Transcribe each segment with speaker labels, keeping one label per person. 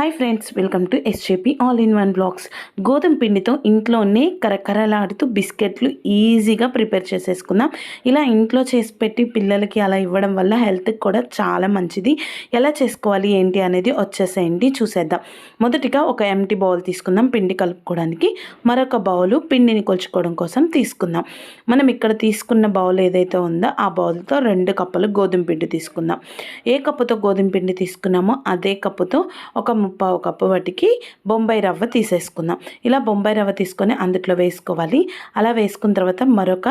Speaker 1: Hi friends welcome to SJP all in one blogs గోధుమ పిండితో ఇంట్లోనే కరకరలాడుతూ బిస్కెట్లు ఈజీగా ప్రిపేర్ చేసేసుకుందాం. ఇలా ఇంట్లో చేసి పెట్టి పిల్లలకి అలా ఇవ్వడం వల్ల హెల్త్కి కూడా చాలా మంచిది. ఎలా చేసుకోవాలి ఏంటి అనేది వచ్చేసేయండి చూసేద్దాం. మొదటిగా ఒక ఎంటీ బౌల్ తీసుకుందాం పిండి కలుపుకోవడానికి. మరొక బౌలు పిండిని కొలుచుకోవడం కోసం తీసుకుందాం. మనం ఇక్కడ తీసుకున్న బౌల్ ఏదైతే ఉందో ఆ బౌల్తో రెండు కప్పులు గోధుమ పిండి తీసుకుందాం. ఏ కప్పుతో గోధుమ పిండి తీసుకున్నామో అదే కప్పుతో ఒక ముప్పావు కప్పు వాటికి బొంబాయి రవ్వ తీసేసుకుందాం. ఇలా బొంబాయి రవ్వ తీసుకొని అందుట్లో వేసుకోవాలి. అలా వేసుకున్న తర్వాత మరొక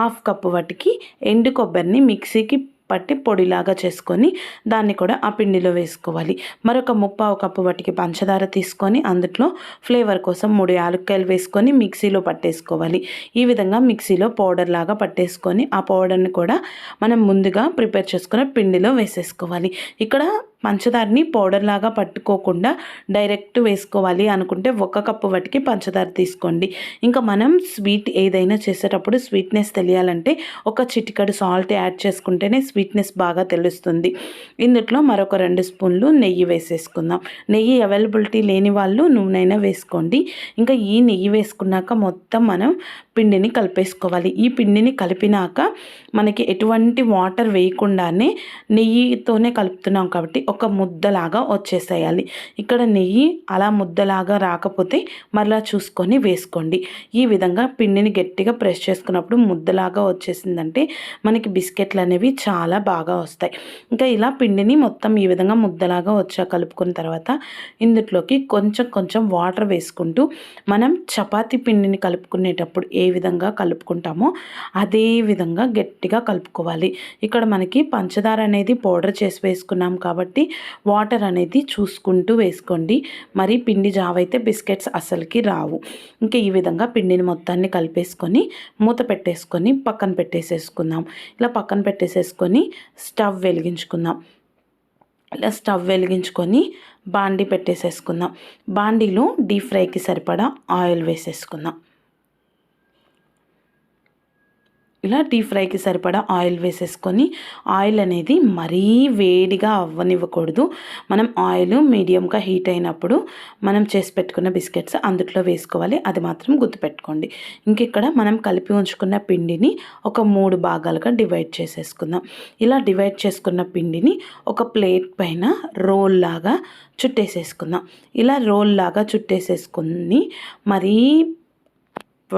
Speaker 1: హాఫ్ కప్పు వాటికి ఎండు కొబ్బరిని మిక్సీకి పట్టి పొడిలాగా చేసుకొని దాన్ని కూడా ఆ పిండిలో వేసుకోవాలి. మరొక ముప్పావు కప్పు వాటికి పంచదార తీసుకొని అందుట్లో ఫ్లేవర్ కోసం మూడు యాలక్కాయలు వేసుకొని మిక్సీలో పట్టేసుకోవాలి. ఈ విధంగా మిక్సీలో పౌడర్ లాగా పట్టేసుకొని ఆ పౌడర్ని కూడా మనం ముందుగా ప్రిపేర్ చేసుకున్న పిండిలో వేసేసుకోవాలి. ఇక్కడ పంచదారని పౌడర్ లాగా పట్టుకోకుండా డైరెక్ట్ వేసుకోవాలి అనుకుంటే ఒక కప్పు వాటికి పంచదార తీసుకోండి. ఇంకా మనం స్వీట్ ఏదైనా చేసేటప్పుడు స్వీట్నెస్ తెలియాలంటే ఒక చిటికడు సాల్ట్ యాడ్ చేసుకుంటేనే స్వీట్నెస్ బాగా తెలుస్తుంది. ఇందులో మరొక రెండు స్పూన్లు నెయ్యి వేసేసుకుందాం. నెయ్యి అవైలబిలిటీ లేని వాళ్ళు నూనెైనా వేసుకోండి. ఇంకా ఈ నెయ్యి వేసుకున్నాక మొత్తం మనం పిండిని కలిపేసుకోవాలి. ఈ పిండిని కలిపినాక మనకి ఎటువంటి వాటర్ వేయకుండానే నెయ్యితోనే కలుపుతున్నాం కాబట్టి ఒక ముద్దలాగా వచ్చేసేయాలి. ఇక్కడ నెయ్యి అలా ముద్దలాగా రాకపోతే మరలా చూసుకొని వేసుకోండి. ఈ విధంగా పిండిని గట్టిగా ప్రెస్ చేసుకున్నప్పుడు ముద్దలాగా వచ్చేసిందంటే మనకి బిస్కెట్లు అనేవి చాలా బాగా వస్తాయి. ఇంకా ఇలా పిండిని మొత్తం ఈ విధంగా ముద్దలాగా వచ్చా కలుపుకున్న తర్వాత ఇందులోకి కొంచెం కొంచెం వాటర్ వేసుకుంటూ మనం చపాతీ పిండిని కలుపుకునేటప్పుడు ఏ విధంగా కలుపుకుంటామో అదే విధంగా గట్టిగా కలుపుకోవాలి. ఇక్కడ మనకి పంచదార అనేది పౌడర్ చేసి వేసుకున్నాం కాబట్టి కాబట్టి వాటర్ అనేది చూసుకుంటూ వేసుకోండి. మరి పిండి జావ అయితే బిస్కెట్స్ అసలుకి రావు. ఇంకా ఈ విధంగా పిండిని మొత్తాన్ని కలిపేసుకొని మూత పెట్టేసుకొని పక్కన పెట్టేసేసుకుందాం. ఇలా పక్కన పెట్టేసేసుకొని స్టవ్ వెలిగించుకుందాం. ఇలా స్టవ్ వెలిగించుకొని బాండీ పెట్టేసేసుకుందాం. బాండీలో డీప్ ఫ్రైకి సరిపడా ఆయిల్ వేసేసుకుందాం. ఇలా డీప్ ఫ్రైకి సరిపడా ఆయిల్ వేసేసుకొని ఆయిల్ అనేది మరీ వేడిగా అవ్వనివ్వకూడదు. మనం ఆయిల్ మీడియంగా హీట్ అయినప్పుడు మనం చేసి పెట్టుకున్న బిస్కెట్స్ అందుట్లో వేసుకోవాలి. అది మాత్రం గుర్తుపెట్టుకోండి. ఇంకిక్కడ మనం కలిపి ఉంచుకున్న పిండిని ఒక మూడు భాగాలుగా డివైడ్ చేసేసుకుందాం. ఇలా డివైడ్ చేసుకున్న పిండిని ఒక ప్లేట్ పైన రోల్ లాగా చుట్టేసేసుకుందాం. ఇలా రోల్ లాగా చుట్టేసేసుకుని మరీ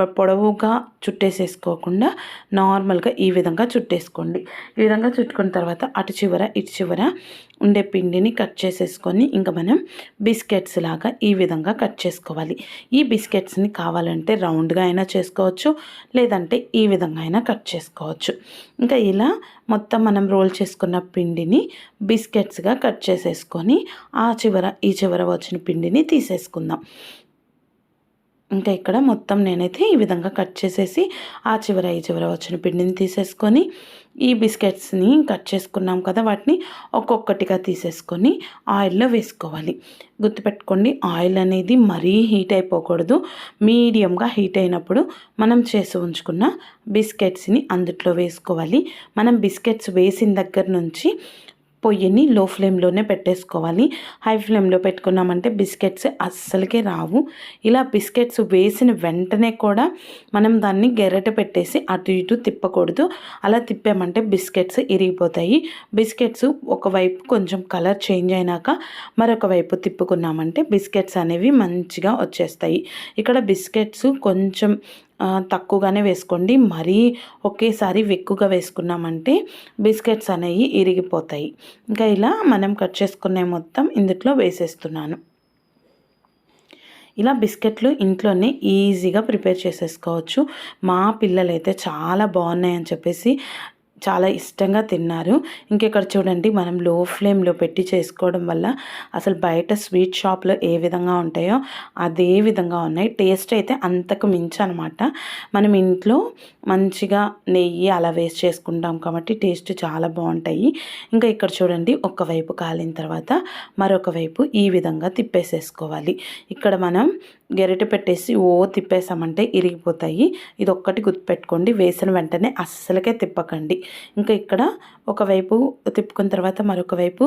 Speaker 1: పొడవుగా చుట్టేసేసుకోకుండా నార్మల్గా ఈ విధంగా చుట్టేసుకోండి. ఈ విధంగా చుట్టుకున్న తర్వాత అటు చివర ఇటు చివర ఉండే పిండిని కట్ చేసేసుకొని ఇంకా మనం బిస్కెట్స్ లాగా ఈ విధంగా కట్ చేసుకోవాలి. ఈ బిస్కెట్స్ని కావాలంటే రౌండ్గా అయినా చేసుకోవచ్చు లేదంటే ఈ విధంగా అయినా కట్ చేసుకోవచ్చు. ఇంకా ఇలా మొత్తం మనం రోల్ చేసుకున్న పిండిని బిస్కెట్స్గా కట్ చేసేసుకొని ఆ చివర ఈ చివర వచ్చిన పిండిని తీసేసుకుందాం. ఇంకా ఇక్కడ మొత్తం నేనైతే ఈ విధంగా కట్ చేసేసి ఆ చివర ఈ చివర వచ్చిన పిండిని తీసేసుకొని ఈ బిస్కెట్స్ని కట్ చేసుకున్నాం కదా వాటిని ఒక్కొక్కటిగా తీసేసుకొని ఆయిల్లో వేసుకోవాలి. గుర్తుపెట్టుకోండి ఆయిల్ అనేది మరీ హీట్ అయిపోకూడదు. మీడియంగా హీట్ అయినప్పుడు మనం చేసి ఉంచుకున్న బిస్కెట్స్ని అందుట్లో వేసుకోవాలి. మనం బిస్కెట్స్ వేసిన దగ్గర నుంచి పొయ్యిని లో ఫ్లేమ్లోనే పెట్టేసుకోవాలి. హై ఫ్లేమ్లో పెట్టుకున్నామంటే బిస్కెట్స్ అస్సలకే రావు. ఇలా బిస్కెట్స్ వేసిన వెంటనే కూడా మనం దాన్ని గెరట పెట్టేసి అటు ఇటు తిప్పకూడదు. అలా తిప్పామంటే బిస్కెట్స్ ఇరిగిపోతాయి. బిస్కెట్స్ ఒకవైపు కొంచెం కలర్ చేంజ్ అయినాక మరొక వైపు తిప్పుకున్నామంటే బిస్కెట్స్ అనేవి మంచిగా వచ్చేస్తాయి. ఇక్కడ బిస్కెట్స్ కొంచెం తక్కువగానే వేసుకోండి. మరీ ఒకేసారి ఎక్కువగా వేసుకున్నామంటే బిస్కెట్స్ అనేవి ఇరిగిపోతాయి. ఇంకా ఇలా మనం కట్ చేసుకునే మొత్తం ఇందుట్లో వేసేస్తున్నాను. ఇలా బిస్కెట్లు ఇంట్లోనే ఈజీగా ప్రిపేర్ చేసేసుకోవచ్చు. మా పిల్లలైతే చాలా బాగున్నాయని చెప్పేసి చాలా ఇష్టంగా తిన్నారు. ఇంకెక్కడ చూడండి మనం లో ఫ్లేమ్లో పెట్టి చేసుకోవడం వల్ల అసలు బయట స్వీట్ షాప్లో ఏ విధంగా ఉంటాయో అదే విధంగా ఉన్నాయి. టేస్ట్ అయితే అంతకు మించి అనమాట మనం ఇంట్లో మంచిగా నెయ్యి అలా వేస్ట్ చేసుకుంటాం కాబట్టి టేస్ట్ చాలా బాగుంటాయి. ఇంకా ఇక్కడ చూడండి ఒకవైపు కాలిన తర్వాత మరొక వైపు ఈ విధంగా తిప్పేసేసుకోవాలి. ఇక్కడ మనం గెరిట పెట్టేసి ఓ తిప్పేసామంటే ఇరిగిపోతాయి. ఇది ఒక్కటి గుర్తుపెట్టుకోండి. వేసిన వెంటనే అస్సలకే తిప్పకండి. ఇంకా ఇక్కడ ఒకవైపు తిప్పుకున్న తర్వాత మరొక వైపు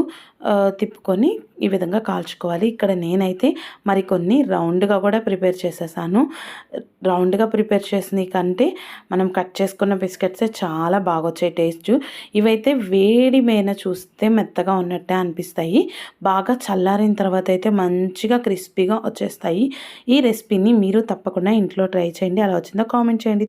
Speaker 1: తిప్పుకొని ఈ విధంగా కాల్చుకోవాలి. ఇక్కడ నేనైతే మరికొన్ని రౌండ్గా కూడా ప్రిపేర్ చేసేసాను. రౌండ్గా ప్రిపేర్ చేసిన కంటే మనం కట్ చేసుకున్న బిస్కెట్సే చాలా బాగా వచ్చాయి టేస్ట్. ఇవైతే వేడి మీద చూస్తే మెత్తగా ఉన్నట్టే అనిపిస్తాయి. బాగా చల్లారిన తర్వాత అయితే మంచిగా క్రిస్పీగా వచ్చేస్తాయి. ఈ ఈ రెసిపీని మీరు తప్పకుండా ఇంట్లో ట్రై చేయండి. అలా వచ్చిందో కామెంట్ చేయండి.